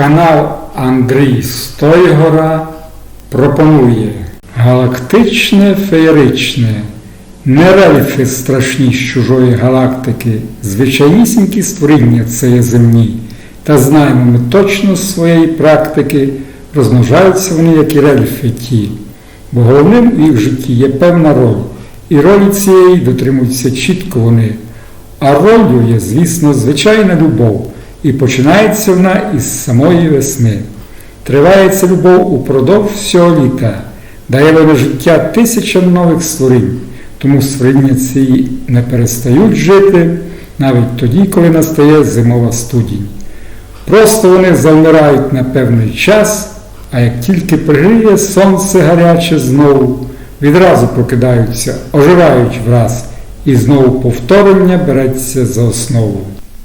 Канал Андрій Стойгора пропонує галактичне феєричне, не рельфи страшні з чужої галактики, звичайнісінькі створіння це є земні, та знаємо ми точно з своєї практики, розмножаються вони, як і рельфи ті, бо головним у їх житті є певна роль, і ролі цієї дотримуються чітко вони. А ролью є, звісно, звичайна любов, і починається вона із самої весни. Триває ця любов упродовж всього літа, дає вона життя тисячам нових створінь, тому створіння ці не перестають жити навіть тоді, коли настає зимова студінь. Просто вони завмирають на певний час, а як тільки пригріє сонце гаряче знову, відразу прокидаються, оживають враз, і знову повторення береться за основу.